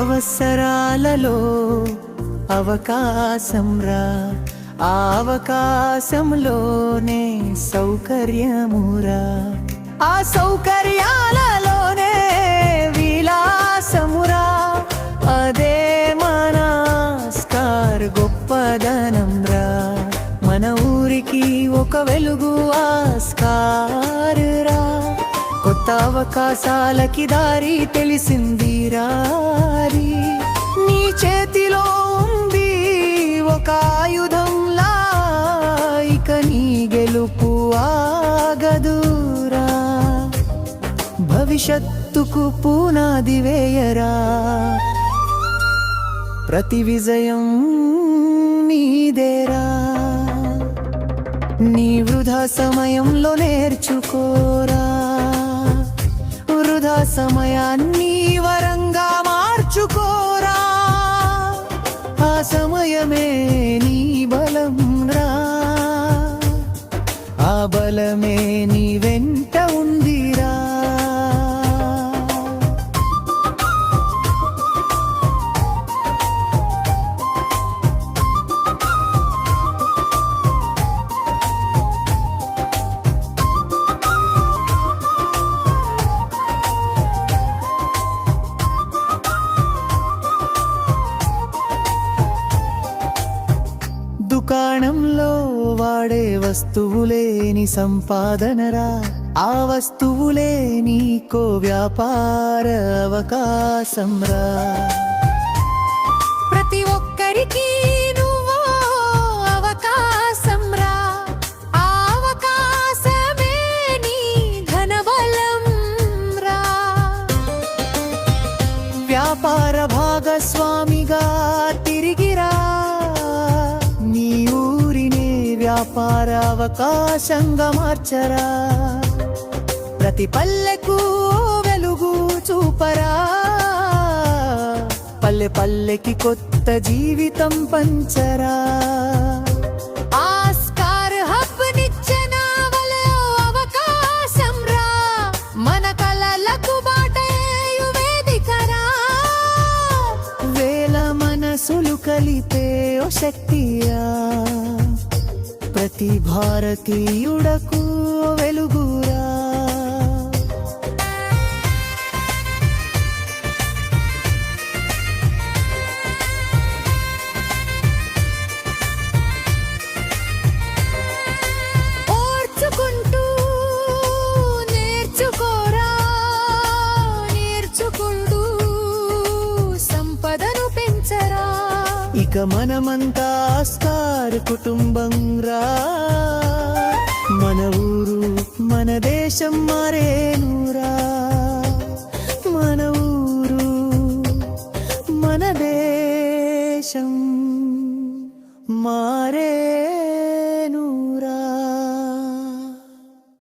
అవసరాలలో అవకాశం రా. ఆ అవకాశంలోనే సౌకర్యమురా ఆ సౌకర్యాలలోనే విలాసమురా అదే మన స్టార్ గొప్పదనం రా. మన ఊరికి ఒక వెలుగు ఆస్కారురా కొత్త అవకాశాలకి దారి తెలిసింది రారి. నీ చేతిలో ఉంది ఒక ఆయుధంలా ఇక నీ గెలుపు ఆగదురా భవిష్యత్తుకు పునాది వేయరా. ప్రతి విజయం నీదేరా నీ వృధా సమయంలో నేర్చుకోరా. వృధా సమయాన్ని వరంగా మార్చుకోరా. ఆ సమయమే నీ దుకాణంలో వాడే వస్తువులేని సంపాదనరా. ఆ వస్తువులే నీకో వ్యాపార అవకాశం రా ప్రతి ఒక్కరికి వ్యాపార భాగస్వామిగా తిరిగిరా. వ్యాపార అవకాశంగా మార్చరా. ప్రతి పల్లెకు వెలుగు చూపరా. పల్లె పల్లెకి కొత్త జీవితం పంచరా. ఆస్కార్ హబ్ నిచ్చెన వలె అవకాశం రా. మన కలలకు బాటేయు వేల మనసులు కలిపే ఓ శక్తియా. ప్రతి భారతీయుడకు ఇక మనమంతా ఆస్కార్ కుటుంబం రా. మన ఊరు మన దేశం మారే నూరా మన ఊరు మన దేశం మారే